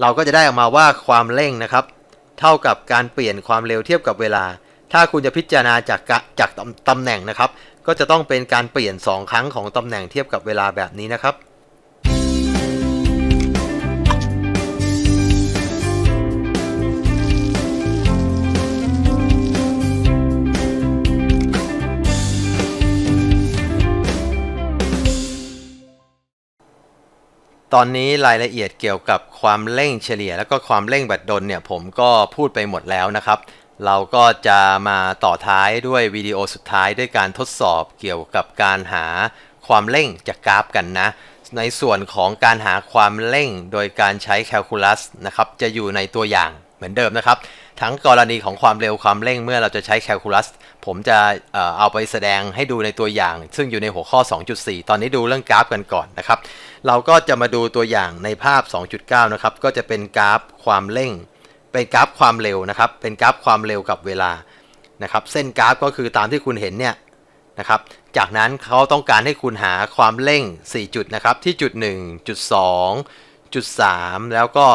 เราก็จะได้ออกมาว่าความเร่งนะครับ เท่ากับการเปลี่ยนความเร็วเทียบกับเวลา ถ้าคุณจะพิจารณาจากจากตำตำแหน่งนะครับ ก็จะต้องเป็นการเปลี่ยน 2 ครั้งของตำแหน่งเทียบกับเวลาแบบนี้นะครับ ตอนนี้รายละเอียดเกี่ยวกับความเร่งเฉลี่ย แล้วก็ความเร่งบัดดลเนี่ยผมก็พูดไปหมดแล้วนะครับ เราก็จะมาต่อท้ายด้วยวิดีโอสุดท้ายด้วยการทดสอบเกี่ยวกับการหาความเร่งจากกราฟกันนะ ในส่วนของการหาความเร่งโดยการใช้แคลคูลัสนะครับจะอยู่ในตัวอย่าง เหมือนเดิมนะครับ ทั้งกรณีของความเร็วความเร่งเมื่อเราจะใช้แคลคูลัส ผมจะเอาไปแสดงให้ดูในตัวอย่าง ซึ่งอยู่ในหัวข้อ 2.4 ตอนนี้ดูเรื่องกราฟกันก่อนนะครับ เราก็จะมาดูตัวอย่างในภาพ 2.9 นะครับ ก็จะเป็นกราฟความเร่ง เป็นกราฟความเร็วนะครับ เป็นกราฟความเร็วกับเวลานะครับ เส้นกราฟก็คือตามที่คุณเห็นเนี่ยนะครับ จากนั้นเขาต้องการให้คุณหาความเร่ง 4 จุดนะครับ ที่จุด 1 จุด 2 จุด 3 แล้วก็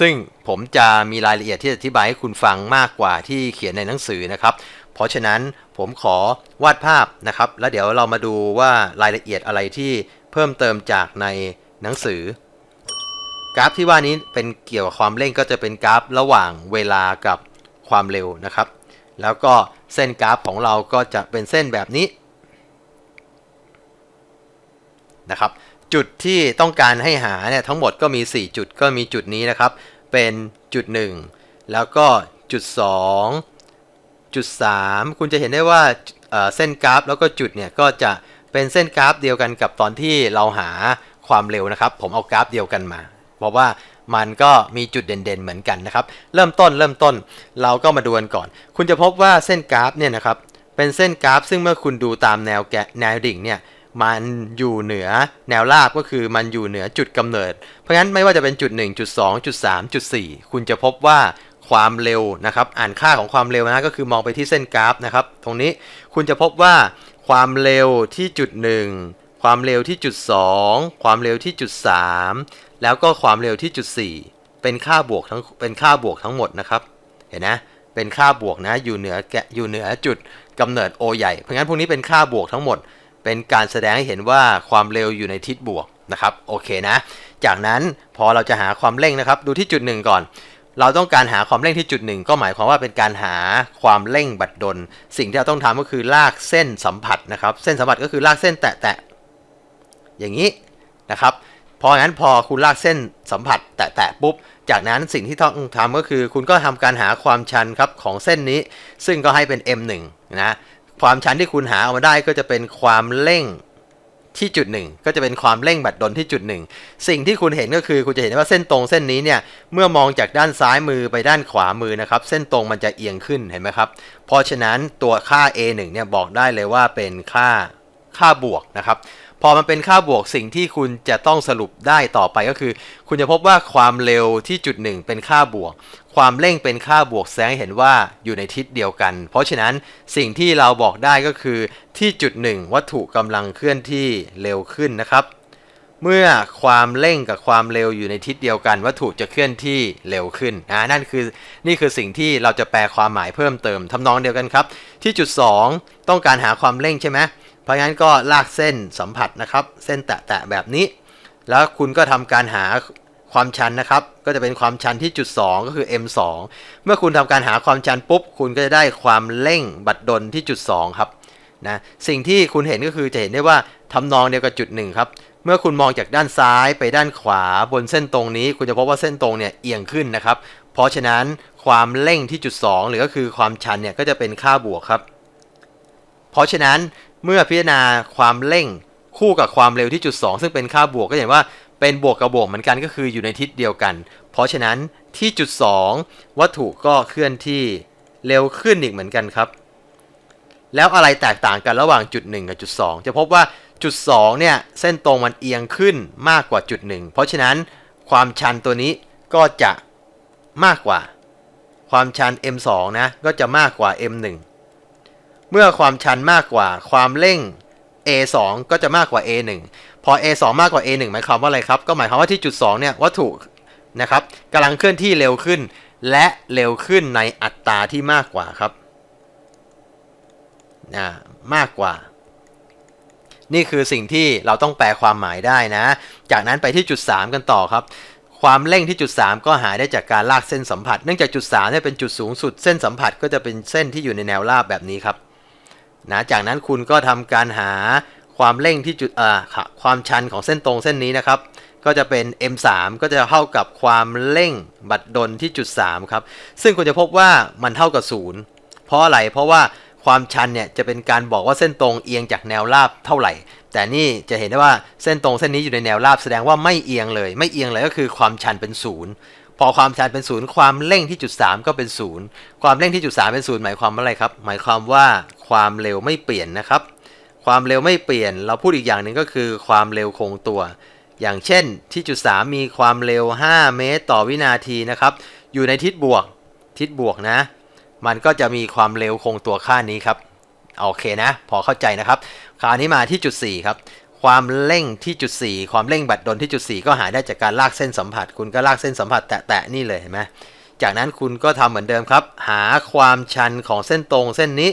ซึ่งผมจะมีรายละเอียดที่จะอธิบายให้คุณฟังมากกว่าที่เขียนในหนังสือนะครับ เพราะฉะนั้นผมขอวาดภาพนะครับ แล้วเดี๋ยวเรามาดูว่ารายละเอียดอะไรที่เพิ่มเติมจากในหนังสือ กราฟที่ว่านี้เป็นเกี่ยวกับความเร่งก็จะเป็นกราฟระหว่างเวลากับความเร็วนะครับ แล้วก็เส้นกราฟของเราก็จะเป็นเส้นแบบนี้นะครับ จุดที่ต้องการให้หาเนี่ยทั้งหมดก็มี 4 จุดก็มีจุดนี้นะครับ เป็นจุด 1 แล้วก็จุด 2 จุด 3 คุณจะเห็นได้ว่าเส้นกราฟแล้วก็จุดเนี่ยก็จะเป็นเส้นกราฟเดียวกันกับตอนที่เราหาความเร็วนะครับ ผมเอากราฟเดียวกันมา เพราะว่ามันก็มีจุดเด่นๆเหมือนกันนะครับ เริ่มต้นเริ่มต้นเราก็มาดูกันก่อน คุณจะพบว่าเส้นกราฟเนี่ยนะครับเป็นเส้นกราฟ ซึ่งเมื่อคุณดูตามแนวแกะแนวดิ่งเนี่ย มันอยู่เหนือแนวราบก็คือมันอยู่เหนือจุดกำเนิด เพราะฉะนั้นไม่ว่าจะเป็นจุด 1 จุด 2 จุด 3 จุด 4 คุณจะพบว่าความเร็วนะครับ อ่านค่าของความเร็วนะก็คือมองไปที่เส้นกราฟนะครับ ตรงนี้คุณจะพบว่าความเร็วที่จุด 1 ความเร็วที่จุด 2 ความเร็วที่จุด 3 แล้วก็ความเร็วที่จุด 4 เป็นค่าบวกทั้งเป็นค่าบวกทั้งหมดนะครับเห็นนะเป็นค่าบวกนะอยู่เหนือแกอยู่เหนือจุดกำเนิด O ใหญ่เพราะงั้นพวกนี้เป็นค่าบวกทั้งหมด เป็นการแสดงให้เห็นว่าความเร็วอยู่ในทิศบวกนะครับโอเคนะ จากนั้นพอเราจะหาความเร่งนะครับ ดูที่จุดหนึ่งก่อน เราต้องการหาความเร่งที่จุดหนึ่งก็หมายความว่าเป็นการหาความเร่งบัดดล สิ่งที่เราต้องทำก็คือลากเส้นสัมผัสนะครับ เส้นสัมผัสก็คือลากเส้นแตะๆอย่างนี้นะครับพองั้นพอคุณลากเส้นสัมผัสแตะๆปุ๊บ จากนั้นสิ่งที่ต้องทำก็คือ คุณก็ทำการหาความชันครับของเส้นนี้ ซึ่งก็ให้เป็น m1 นะ ความชันที่คุณหาออกมาได้ก็จะเป็นความเร่งที่จุดหนึ่งก็จะเป็นความเร่งบัดดลที่จุดหนึ่งสิ่งที่คุณเห็นก็คือคุณจะเห็นว่าเส้นตรงเส้นนี้เนี่ยเมื่อมองจากด้านซ้ายมือไปด้านขวามือนะครับเส้นตรงมันจะเอียงขึ้นเห็นไหมครับ เพราะฉะนั้นตัวค่า a1 เนี่ยบอกได้เลยว่าเป็นค่าค่าบวกนะครับ พอมันเป็นค่าบวกสิ่งที่คุณจะต้องสรุปได้ต่อไปก็คือ คุณจะพบว่าความเร็วที่จุดหนึ่งเป็นค่าบวก ความเร่งเป็นค่าบวกแสดงให้เห็นว่าอยู่ในทิศเดียวกัน เพราะฉะนั้นสิ่งที่เราบอกได้ก็คือที่จุดหนึ่งวัตถุกำลังเคลื่อนที่เร็วขึ้นนะครับ เมื่อความเร่งกับความเร็วอยู่ในทิศเดียวกัน วัตถุจะเคลื่อนที่เร็วขึ้นอ่านั่นคือนี่คือสิ่งที่เราจะแปลความหมายเพิ่มเติมทำนองเดียวกันครับ ที่จุด 2 ต้องการหาความเร่งใช่ไหมเราะงั้นก็ลากเส้นสัมผัสนะครับ เส้นแตะๆแบบนี้ แล้วคุณก็ทำการหาความชันนะครับ ก็จะเป็นความชันที่จุด 2 ก็คือ m2 เมื่อคุณทำการหาความชันปุ๊บ คุณก็จะได้ความเร่งบัดดลที่จุด 2 ครับนะสิ่งที่คุณเห็นก็คือจะเห็นได้ว่าทำนองเดียวกับจุด 1 ครับ เมื่อคุณมองจากด้านซ้ายไปด้านขวาบนเส้นตรงนี้ คุณจะพบว่าเส้นตรงเนี่ยเอียงขึ้นนะครับ เพราะฉะนั้นความเร่งที่จุด 2 หรือก็คือความชันเนี่ยก็จะเป็นค่าบวกครับ เพราะฉะนั้น เมื่อพิจารณาความเร่งคู่กับความเร็วที่จุด 2 ซึ่งเป็นค่าบวกก็เห็นว่าเป็นบวกกับบวกเหมือนกันก็คืออยู่ในทิศเดียวกัน เพราะฉะนั้นที่จุด 2 วัตถุก็เคลื่อนที่เร็วขึ้นอีกเหมือนกันครับ แล้วอะไรแตกต่างกันระหว่างจุด 1 กับจุด 2 จะพบว่าจุด 2 เนี่ย เส้นตรงมันเอียงขึ้นมากกว่าจุด 1 เพราะฉะนั้นความชันตัวนี้ก็จะมากกว่า ความชัน m2 นะก็จะมากกว่า m1 เมื่อความชันมากกว่าความเร่ง a2 ก็จะมากกว่า a1 พอ a2 มากกว่า a1 หมายความว่าอะไรครับ ก็หมายความว่าที่จุด 2 เนี่ยวัตถุนะครับกำลังเคลื่อนที่เร็วขึ้น และเร็วขึ้นในอัตราที่มากกว่าครับอ่ามากกว่า นี่คือสิ่งที่เราต้องแปลความหมายได้นะ จากนั้นไปที่จุด 3 กันต่อครับ ความเร่งที่จุด 3 ก็หาได้จากการลากเส้นสัมผัส เนื่องจากจุด3เนี่ยเป็นจุดสูงสุด เส้นสัมผัสก็จะเป็นเส้นที่อยู่ในแนวราบแบบนี้ครับ นะจากนั้นคุณก็ทำการหาความเร่งที่จุดอ่าความชันของเส้นตรงเส้นนี้นะครับ ก็จะเป็น m3 ก็จะเท่ากับความเร่งบัดดลที่จุด 3 ครับ ซึ่งคุณจะพบว่ามันเท่ากับศูนย์เพราะอะไร เพราะว่าความชันเนี่ยจะเป็นการบอกว่าเส้นตรงเอียงจากแนวราบเท่าไหร่ แต่นี่จะเห็นได้ว่าเส้นตรงเส้นนี้อยู่ในแนวราบแสดงว่าไม่เอียงเลย ไม่เอียงเลยก็คือความชันเป็นศูนย์ พอความชันเป็นศูนย์ความเร่งที่จุด 3 ก็เป็นศูนย์ความเร่งที่จุด 3 เป็นศูนย์หมายความว่าอะไรครับ หมายความว่าความเร็วไม่เปลี่ยนนะครับ ความเร็วไม่เปลี่ยน เราพูดอีกอย่างหนึ่งก็คือความเร็วคงตัว อย่างเช่นที่จุด 3 มีความเร็ว 5 เมตร ต่อวินาทีนะครับ อยู่ในทิศบวก ทิศบวกนะ มันก็จะมีความเร็วคงตัวค่านี้ครับ โอเคนะ พอเข้าใจนะครับ คราวนี้มาที่จุด 4 ครับ ความเร่งที่จุด 4 ความเร่งบัดดลที่จุด 4 ก็หายได้จากการลากเส้นสัมผัส คุณก็ลากเส้นสัมผัสแตะๆนี่เลยเห็นไหมจากนั้นคุณก็ทำเหมือนเดิมครับ หาความชันของเส้นตรงเส้นนี้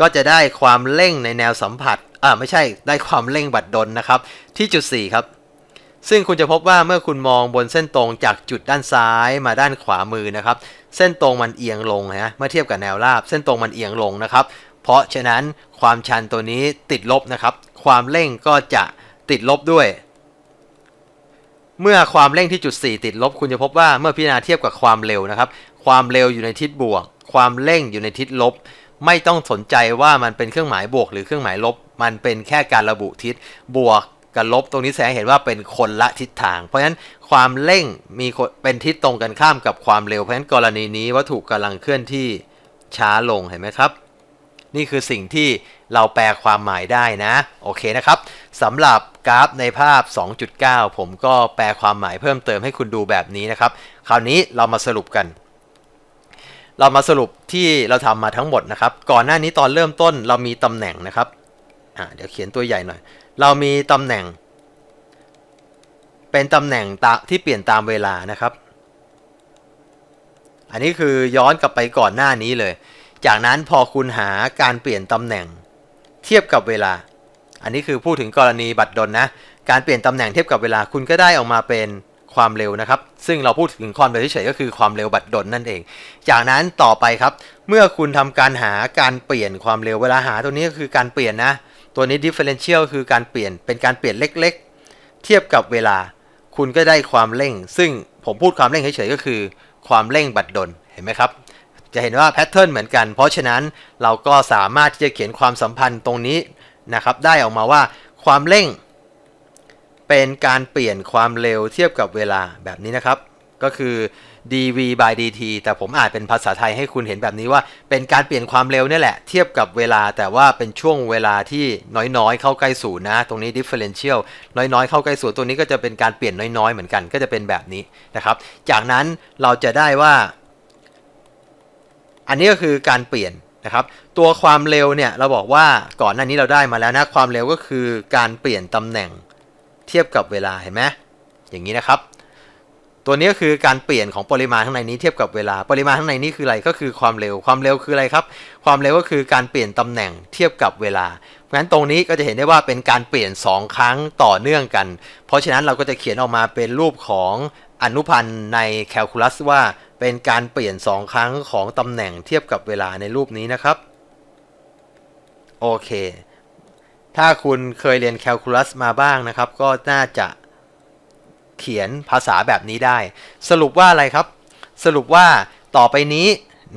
ก็จะได้ความเร่งในแนวสัมผัสอ่าไม่ใช่ได้ความเร่งบัดดลนะครับ ที่จุด 4 ครับ ซึ่งคุณจะพบว่าเมื่อคุณมองบนเส้นตรงจากจุดด้านซ้ายมาด้านขวามือนะครับ เส้นตรงมันเอียงลงนะเมื่อเทียบกับแนวราบ เส้นตรงมันเอียงลงนะครับ เพราะฉะนั้นความชันตัวนี้ติดลบนะครับ ความเร่งก็จะติดลบด้วย เมื่อความเร่งที่จุด 4 ติดลบ คุณจะพบว่าเมื่อพิจารณาเทียบกับความเร็วนะครับ ความเร็วอยู่ในทิศบวก ความเร่งอยู่ในทิศลบ ไม่ต้องสนใจว่ามันเป็นเครื่องหมายบวก หรือเครื่องหมายลบ มันเป็นแค่การระบุทิศบวกกับลบตรงนี้แสดงเห็นว่าเป็นคนละทิศทาง เพราะฉะนั้นความเร่งมีเป็นทิศตรงกันข้ามกับความเร็ว เพราะฉะนั้นกรณีนี้วัตถุกำลังเคลื่อนที่ช้าลงเห็นไหมครับ นี่คือสิ่งที่เราแปลความหมายได้นะ โอเคนะครับสำหรับกราฟในภาพ 2.9 ผมก็แปลความหมายเพิ่มเติมให้คุณดูแบบนี้นะครับ คราวนี้เรามาสรุปกัน เรามาสรุปที่เราทำมาทั้งหมดนะครับ ก่อนหน้านี้ตอนเริ่มต้นเรามีตำแหน่งนะครับเดี๋ยวเขียนตัวใหญ่หน่อย เรามีตำแหน่ง เป็นตำแหน่งตที่เปลี่ยนตามเวลานะครับ อันนี้คือย้อนกลับไปก่อนหน้านี้เลย จากนั้นพอคุณหาการเปลี่ยนตำแหน่งเทียบกับเวลา อันนี้คือพูดถึงกรณีบัตรดลนะ การเปลี่ยนตำแหน่งเทียบกับเวลาคุณก็ได้ออกมาเป็นความเร็วนะครับ ซึ่งเราพูดถึงความเร็วเฉยๆก็คือความเร็วบัตรดลนั่นเอง จากนั้นต่อไปครับ เมื่อคุณทำการหาการเปลี่ยนความเร็วเวลาหาตัวนี้ก็คือการเปลี่ยนนะ ตัวนี้ differential คือการเปลี่ยนเป็นการเปลี่ยนเล็กๆ เทียบกับเวลา คุณก็ได้ความเร่ง ซึ่งผมพูดความเร่งเฉยๆก็คือ ความเร่งบัตรดลเห็นไหมครับ จะเห็นว่าแพทเทิร์นเหมือนกัน เพราะฉะนั้นเราก็สามารถที่จะเขียนความสัมพันธ์ตรงนี้นะครับได้ออกมาว่าความเร่ง เป็นการเปลี่ยนความเร็วเทียบกับเวลาแบบนี้นะครับ ก็คือ dv by dt แต่ผมอ่านเป็นภาษาไทยให้คุณเห็นแบบนี้ว่า เป็นการเปลี่ยนความเร็วนี่แหละ เทียบกับเวลา แต่ว่าเป็นช่วงเวลาที่น้อยๆ เข้าใกล้ศูนย์นะ ตรงนี้ differential น้อยๆ เข้าใกล้ศูนย์ตัวนี้ก็จะเป็นการเปลี่ยนน้อยๆ เหมือนกันก็จะเป็นแบบนี้นะครับ จากนั้นเราจะได้ว่า อันนี้ก็คือการเปลี่ยนนะครับ ตัวความเร็วเนี่ยเราบอกว่าก่อนหน้านี้เราได้มาแล้วนะความเร็วก็คือการเปลี่ยนตำแหน่งเทียบกับเวลาเห็นไหมอย่างนี้นะครับ ตัวนี้ก็คือการเปลี่ยนของปริมาณข้างในนี้เทียบกับเวลา ปริมาณข้างในนี้คืออะไรก็คือความเร็วความเร็วคืออะไรครับ ความเร็วก็คือการเปลี่ยนตำแหน่งเทียบกับเวลาเพราะฉะนั้นตรงนี้ก็จะเห็นได้ว่าเป็นการเปลี่ยน 2 ครั้งต่อเนื่องกัน เพราะฉะนั้นเราก็จะเขียนออกมาเป็นรูปของ อนุพันธ์ในแคลคูลัสว่าเป็นการเปลี่ยน 2 ครั้งของตำแหน่งเทียบกับเวลาในรูปนี้นะครับ โอเค ถ้าคุณเคยเรียนแคลคูลัสมาบ้างนะครับ ก็น่าจะเขียนภาษาแบบนี้ได้ สรุปว่าอะไรครับ สรุปว่าต่อไปนี้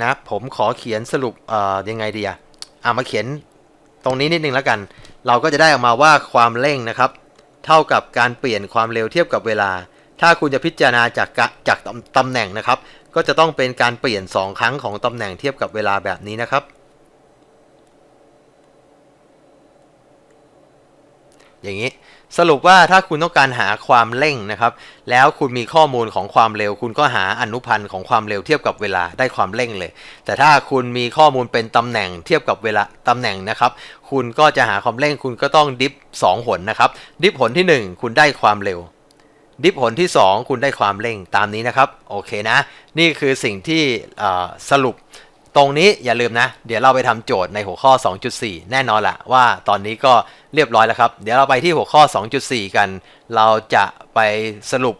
นะผมขอเขียนสรุปเอ่อยังไงดีอะอะมาเขียนตรงนี้นิดนึงแล้วกัน เราก็จะได้ออกมาว่าความเร่งนะครับ เท่ากับการเปลี่ยนความเร็วเทียบกับเวลา ถ้าคุณจะพิจารณาจากจากตำตำแหน่งนะครับ ก็จะต้องเป็นการเปลี่ยน 2 ครั้งของตำแหน่งเทียบกับเวลาแบบนี้นะครับ อย่างนี้สรุปว่าถ้าคุณต้องการหาความเร่งนะครับ แล้วคุณมีข้อมูลของความเร็ว คุณก็หาอนุพันธ์ของความเร็วเทียบกับเวลาได้ความเร่งเลย แต่ถ้าคุณมีข้อมูลเป็นตำแหน่งเทียบกับเวลาตำแหน่งนะครับ คุณก็จะหาความเร่ง คุณก็ต้องดิฟ2หนนะครับ ดิฟหนที่ 1 คุณได้ความเร็ว ดิฟผลที่ 2 คุณได้ความเร่งตามนี้นะครับ โอเคนะ นี่คือสิ่งที่สรุปตรงนี้อย่าลืมนะ เดี๋ยวเราไปทำโจทย์ในหัวข้อ 2.4 แน่นอนละว่าตอนนี้ก็เรียบร้อยแล้วครับ เดี๋ยวเราไปที่หัวข้อ 2.4 กัน เราจะไปสรุป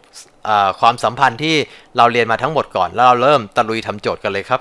ความสัมพันธ์ที่เราเรียนมาทั้งหมดก่อน แล้วเราเริ่มตะลุยทำโจทย์กันเลยครับ